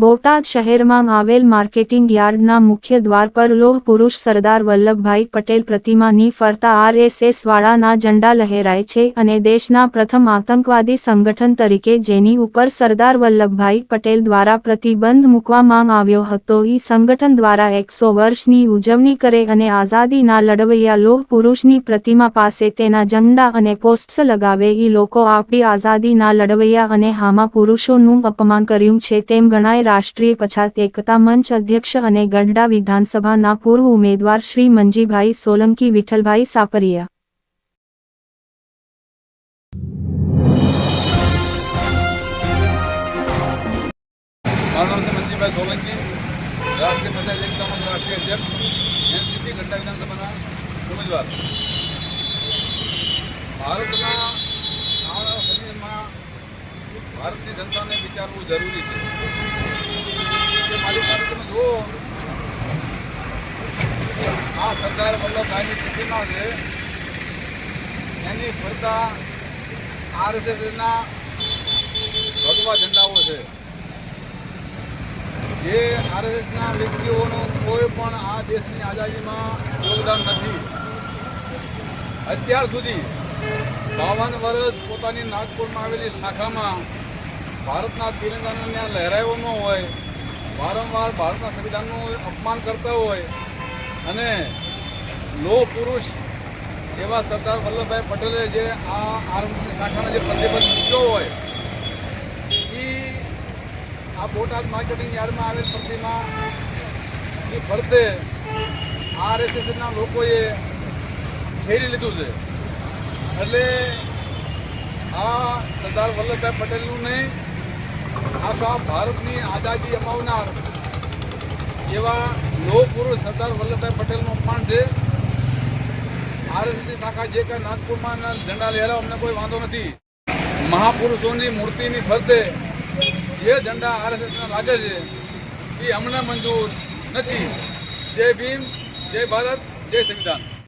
બોટાદ શહેરમાં આવેલ માર્કેટિંગ યાર્ડના મુખ્ય દ્વાર પર લોહ પુરુષ સરદાર વલ્લભભાઈ પટેલ પ્રતિમાની ફરતા આરએસએસ વાળાના ઝંડા લહેરાય છે અને દેશના પ્રથમ આતંકવાદી સંગઠન તરીકે જેની ઉપર સરદાર વલ્લભભાઈ પટેલ દ્વારા પ્રતિબંધ મૂકવામાં આવ્યો હતો. ઈ સંગઠન દ્વારા એકસો વર્ષની ઉજવણી કરે અને આઝાદીના લડવૈયા લોહ પુરુષની પ્રતિમા પાસે તેના ઝંડા અને પોસ્ટ્સ લગાવે. ઈ લોકો આપણી આઝાદીના લડવૈયા અને હામા પુરુષોનું અપમાન કર્યું છે તેમ ગણાય રાષ્ટ્રીય પછાત એકતા મંચ અધ્યક્ષ અને ગઢડા વિધાનસભાના પૂર્વ ઉમેદવાર શ્રી મંજીભાઈ સોલંકી વિઠ્ઠલભાઈ સાપરિયા. ભારતના ભારતની જનતાને વિચારવું જરૂરી છે. મારી પાસે તમે જુઓ. આ સરદાર વલ્લભભાઈની પ્રતિમા છે. એની ફરતા આરએસએસના ભગવા ઝંડાઓ છે. જે આરએસએસના વ્યક્તિઓનું કોઈ પણ આ દેશની આઝાદીમાં યોગદાન નથી. અત્યાર સુધી બાવન વર્ષ પોતાની નાગપુરમાં આવેલી શાખામાં ભારતના તિરંગાને લહેરાયો ન હોય, વારંવાર ભારતના સંવિધાનનું અપમાન કરતા હોય અને લો પુરુષ એવા સરદાર વલ્લભભાઈ પટેલે જે આ આર્મની શાખાના જે પ્રતિબંધ મૂક્યો હોય, એ આ બોટાદ માર્કેટિંગ યાર્ડમાં આવેલ સમિતિમાં એ ફરતે આરએસએસના લોકોએ ઘેરી લીધું છે. એટલે આ સરદાર વલ્લભભાઈ પટેલનું નહીં આખા ભારતની આઝાદી અપાવનાર એવા લોહ પુરુષ સરદાર વલ્લભભાઈ પટેલનું અપમાન છે. આરએસએસની શાખા જે કાંઈ નાગપુરમાં ઝંડા લહેરાવ, અમને કોઈ વાંધો નથી. મહાપુરુષોની મૂર્તિની ફરતે જે ઝંડા આરએસએસના લાગે છે, એ અમને મંજૂર નથી. જય ભીમ, જય ભારત, જય સંવિધાન.